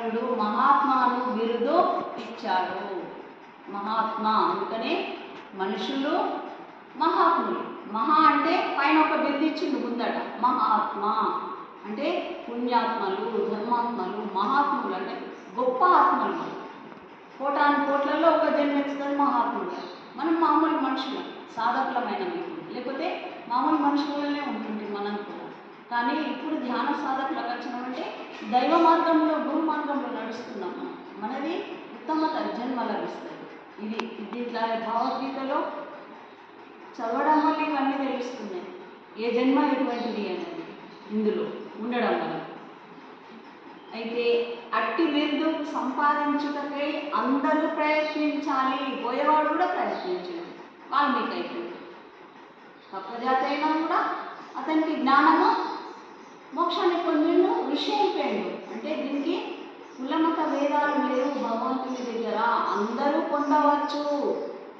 కృష్ణుడు మహాత్మాను బిరుదు ఇచ్చారు. మహాత్మా అందుకనే మనుషులు మహాత్ములు. మహా అంటే పైన ఒక బిరుదు ఇచ్చింది ముందట. మహాత్మా అంటే పుణ్యాత్మలు ధర్మాత్మలు మహాత్ములు అంటే గొప్ప ఆత్మలు. కోటాను కోట్లలో ఒక జన్మెత్తుతారు మహాత్ములు. మనం మామూలు మనుషులు సాధకులమైన లేకపోతే మామూలు మనుషులనే ఉంటుంది మనం కూడా. కానీ ఇప్పుడు ధ్యాన సాధకులకు అంటే దైవ మార్గంలో గురు మార్గంలో నడుస్తున్నాం మనం. మనది ఉత్తమత జన్మ లభిస్తుంది ఇది దీంట్లో భగవద్గీతలో చదవడం వల్ల ఇవన్నీ తెలుస్తున్నాయి. ఏ జన్మ ఎటువంటిది అనేది ఇందులో ఉండడం వల్ల. అయితే అట్టి విందు సంపాదించుటకై అందరూ ప్రయత్నించాలి. పోయేవాడు కూడా ప్రయత్నించాడు. వాల్మీకి అయిపోయింది. తత్వజాత అయినా కూడా అతనికి జ్ఞానము మోక్షాన్ని పొందిండు ఋషి అయిపోయాడు అంటే దీనికి కులమత భేదాలు లేవు భగవంతుని దగ్గర. అందరూ పొందవచ్చు.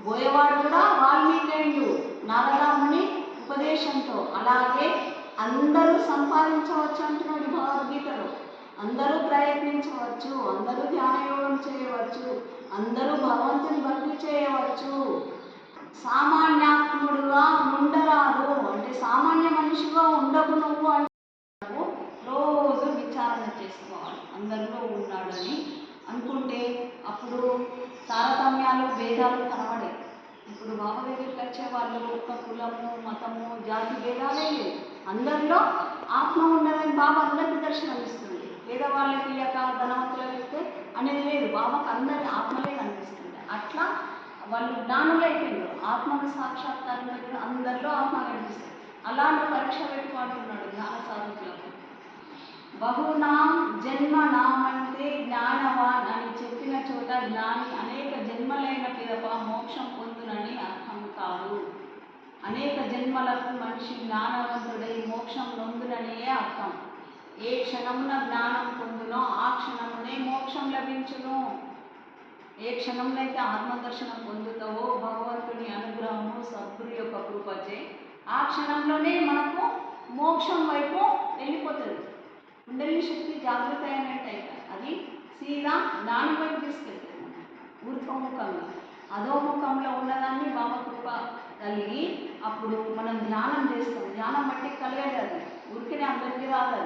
బోయవాడు కూడా వాల్మీకేయుడు నారదాముని ఉపదేశంతో. అలాగే అందరూ సంపాదించవచ్చు అంటున్నాడు భగవద్గీతలో. అందరూ ప్రయత్నించవచ్చు. అందరూ ధ్యానయోగం చేయవచ్చు. అందరూ భగవంతుని భక్తి చేయవచ్చు. సామాన్యాత్ముడుగా ఉండరాదు. అంటే సామాన్య మనిషిగా ఉండకు నువ్వు అంటే నువ్వు అందరిలో ఉన్నాడని అనుకుంటే అప్పుడు తారతమ్యాలు భేదాలు కనబడే ఇప్పుడు బాబా దగ్గరికి వచ్చే వాళ్ళు ఒక్క కులము మతము జాతి భేదాలే లేవు. అందరిలో ఆత్మ ఉన్నదని బాబా అందరికీ దర్శనం ఇస్తుంది పేదవాళ్ళకి ఇయ్యక ధనవంతులకు ఇస్తే అనేది లేదు. బాబాకి అందరి ఆత్మలే కనిపిస్తుంది అట్లా వాళ్ళు జ్ఞానులు అయిపోయిండ్రు ఆత్మను సాక్షాత్కారం అందరిలో ఆత్మ కనిపిస్తుంది. అలా పరీక్ష పెట్టుకుంటున్నాడు జ్ఞాన సాధకులకు బహునాం జన్మ అంటే జ్ఞానవాన్ అని చెప్పిన చోట జ్ఞాని అనేక జన్మలైన పిదప మోక్షం పొందునని అర్థం కాదు. అనేక జన్మలకు మనిషి జ్ఞానవంతుడై మోక్షం నొందుననియే అర్థం. ఏ క్షణమున జ్ఞానం పొందునో ఆ క్షణమునే మోక్షం లభించును. ఏ క్షణంలో అయితే ఆత్మదర్శనం పొందుతావో భగవంతుని అనుగ్రహము సద్గురు యొక్క కృపచే ఆ క్షణంలోనే మనకు మోక్షం వైపు వెళ్ళిపోతుంది. కుండలి శక్తి జాగృత అయినట్టు అది సీదా దాని వైపు తీసుకెళ్తుంది. మనం ఊర్ధ్వముఖంగా అధోముఖంలో ఉన్నదాన్ని బాబా కృప కలిగి అప్పుడు మనం ధ్యానం చేస్తాం. ధ్యానం బట్టి కలిగేది అది. ఊరికనే అందరికీ రాదు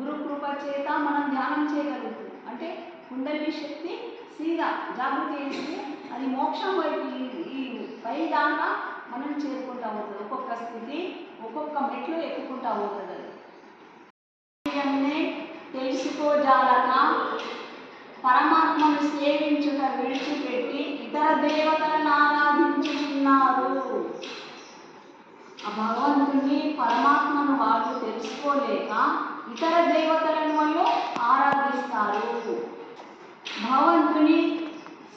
గురు కృప చేత మనం ధ్యానం చేయగలుగుతాం. అంటే కుండలి శక్తి సీదా జాగృతి చేస్తే అది మోక్షం వైపు ఈ- ఈ పై దాకా మనం చేరుకుంటా పోతుంది. ఒక్కొక్క స్థితి ఒక్కొక్క మెట్లు ఎక్కుకుంటా పోతుంది అది. విషయంనే తెలుసుకోజాలక పరమాత్మను సేవించుట విడిచిపెట్టి ఇతర దేవతలను ఆరాధించుకున్నారు ఆ భగవంతుని పరమాత్మను వాళ్ళు తెలుసుకోలేక ఇతర దేవతలను వాళ్ళు ఆరాధిస్తారు. భగవంతుని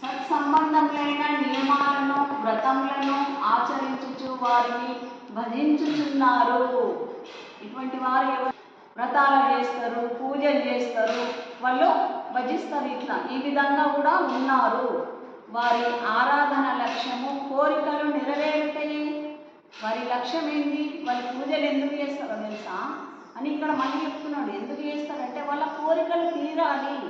సత్సంబంధములైన నియమాలను వ్రతములను ఆచరించుచు వారిని భజించుచున్నారు. ఇటువంటి వారు ఎవరు? వ్రతాలు చేస్తారు పూజలు చేస్తారు వాళ్ళు భజిస్తారు ఇట్లా. ఈ విధంగా కూడా ఉన్నారు. వారి ఆరాధన లక్ష్యము కోరికలు నెరవేరుతాయి. వారి లక్ష్యం ఏంది? వాళ్ళు పూజలు ఎందుకు చేస్తారో తెలుసా? అని ఇక్కడ మళ్ళీ చెప్తున్నాడు. ఎందుకు చేస్తారంటే వాళ్ళ కోరికలు తీరాలి.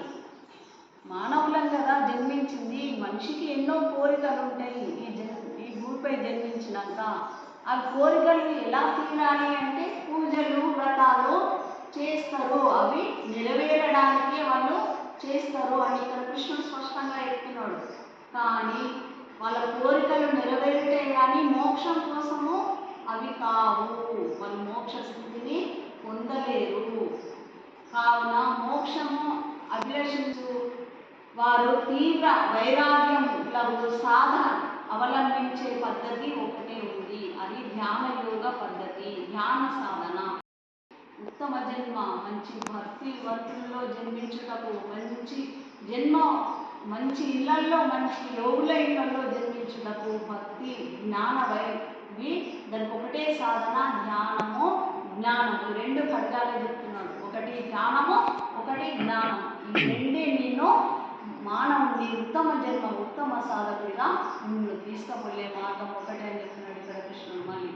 మానవులం కదా జన్మించింది. మనిషికి ఎన్నో కోరికలు ఉంటాయి. ఈ జన్ ఈ భూమిపై జన్మించినాక ఆ కోరికలు ఎలా తీరాలి అంటే పూజలు చేస్తారు అవి నెరవేరడానికి వాళ్ళు చేస్తారు అని ఇక్కడ కృష్ణుడు స్పష్టంగా చెప్తున్నాడు. కానీ వాళ్ళ కోరికలు నెరవేరితే కానీ మోక్షం కోసము అవి కావు. వాళ్ళు మోక్ష స్థితిని పొందలేరు. కావున మోక్షము అభిలషించు. వారు తీవ్ర వైరాగ్యములకు సాధన అవలంబించే పద్ధతి ఒకటే ఉంది. అది ధ్యాన యోగ పద్ధతి ధ్యాన సాధన. ఉత్తమ జన్మ మంచి భక్తి వర్తుల్లో జన్మించుటకు మంచి జన్మ మంచి ఇళ్ళల్లో మంచి యోగుల ఇళ్ళలో జన్మించుటకు భక్తి జ్ఞాన వై దానికి ఒకటే సాధన ధ్యానము జ్ఞానము. రెండు ఖడ్గాలే చెప్తున్నాడు ఒకటి ధ్యానము ఒకటి జ్ఞానం. ఈ రెండే నిన్ను మానవుని ఉత్తమ జన్మ ఉత్తమ సాధకుడిగా నిన్ను తీసుకుపోలే మార్గం ఒకటే అని చెప్తున్నాడు ఇక్కడ కృష్ణుడు. మళ్ళీ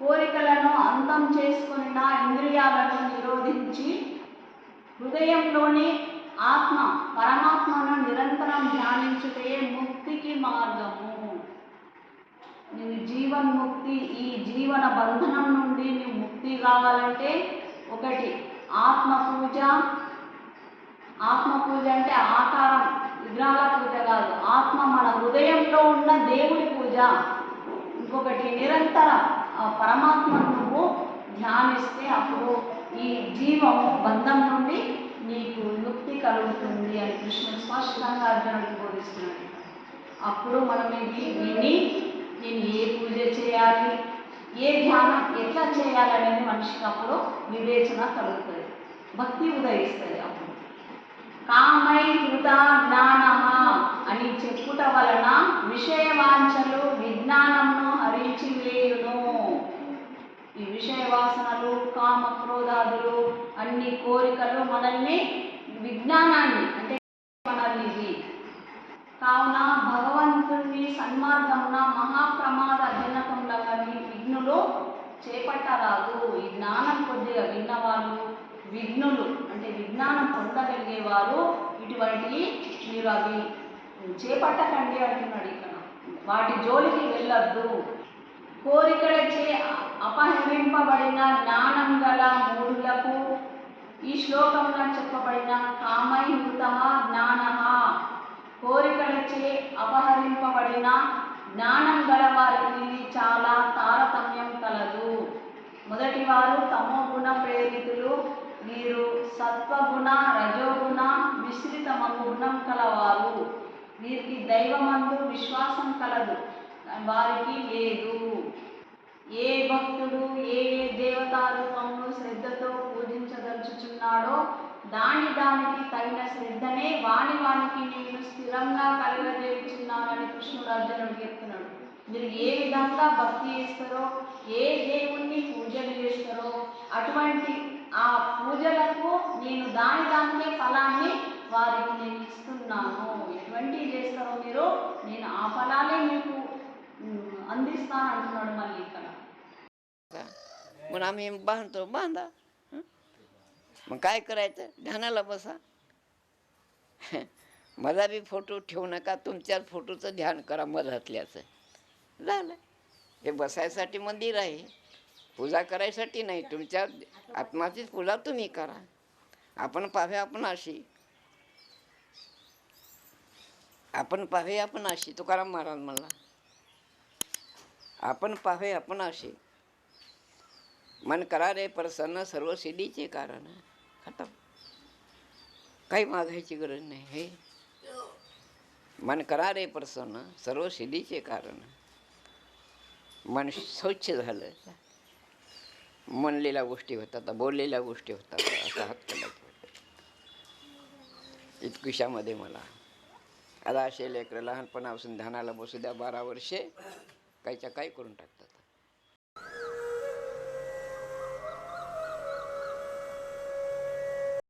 కోరికలను అంతం చేసుకుని నా ఇంద్రియాలను నిరోధించి హృదయంలోని ఆత్మ పరమాత్మను నిరంతరం ధ్యానించుటే ముక్తికి మార్గము. నేను జీవన్ముక్తి ఈ జీవన బంధనం నుండి నీ ముక్తి కావాలంటే ఒకటి ఆత్మ పూజ ఆత్మ పూజ అంటే ఆకారం విగ్రహాల పూజ కాదు. ఆత్మ మన హృదయంలో ఉన్న దేవుడి పూజ. ఇంకొకటి నిరంతరం పరమాత్మను నువ్వు ధ్యానిస్తే అప్పుడు ఈ జీవము బంధం నుండి నీకు ముక్తి కలుగుతుంది అని కృష్ణుడు స్పష్టంగా అర్జునుడికి బోధిస్తున్నాడు. అప్పుడు మనం ఇది విని నేను ఏ పూజ చేయాలి ఏ ధ్యానం ఎట్లా చేయాలి అనేది మనిషికి అప్పుడు వివేచన కలుగుతుంది. భక్తి ఉదయిస్తుంది అప్పుడు. కామై కృత జ్ఞాన అని చెప్పి క్రోధాదులు అన్ని కోరికలు మనల్ని విజ్ఞానాన్ని అంటే మనల్ని. కావున భగవంతుని సన్మార్గమున మహాప్రమాద జనకములని విఘ్నులు చేపట్టరాదు. ఈ జ్ఞానం కొద్దిగా విన్నవాళ్ళు విఘ్నులు అంటే విజ్ఞానం పొందగలిగేవారు ఇటువంటి మీరు అవి చేపట్టకండి అంటున్నాడు ఇక్కడ. వాటి జోలికి వెళ్ళొద్దు. కోరికలచే అపహరింపబడిన జ్ఞానం గల మూడులకు ఈ శ్లోకంలో చెప్పబడిన కామైహృత జ్ఞాన. కోరికలచే అపహరింపబడిన జ్ఞానం గల వారికి ఇది చాలా తారతమ్యం కలదు. మొదటి వారు తమోగుణ ప్రేరితులు వీరు సత్వగుణ రజోగుణ మిశ్రితమగు గుణం కలవారు. వీరికి దైవమందు విశ్వాసం కలదు. వారికి లేదు. దాని దానికి తగిన శ్రద్ధనే వాణి వానికి నేను స్థిరంగా కలుగజేస్తున్నానని కృష్ణుడు అర్జునుడు చెప్తున్నాడు. మీరు ఏ విధంగా భక్తి చేస్తారో ఏ దేవుణ్ణి పూజలు చేస్తారో అటువంటి ఆ పూజలకు నేను దాని దానికే ఫలాన్ని వారికి నేను ఇస్తున్నాను. ఎటువంటివి చేస్తారో మీరు నేను ఆ ఫలాలే మీకు అందిస్తాను అంటున్నాడు మళ్ళీ ఇక్కడ మనం ఏం బాగుందా मग काय करायचं? ध्यानाला बसा. मला बी फोटो ठेवू नका तुमच्याच फोटोचं ध्यान करा मधातल्याचं. झालं. हे बसायसाठी मंदिर आहे. पूजा करायसाठी नाही तुमच्या आत्माचीच पूजा तुम्ही करा. आपण पाहे आपण अशी आपण पाहे आपण अशी तुकाराम महाराज म्हणला. आपण पाहे आपण अशी मन करा रे प्रसन्न सर्व सिद्धीचे कारण. खतम काही मागायची गरज नाही हे. मन करा रे प्रसन्न सर्व सिद्धीचे कारण. मन स्वच्छ झालं. म्हणलेल्या गोष्टी होतात बोललेल्या गोष्टी होतात असा हात केला इतकुशामध्ये मला. आता असे लेकरं लहानपणापासून ध्यानाला बसू द्या बारा वर्षे काहीच्या काही करून टाकतात.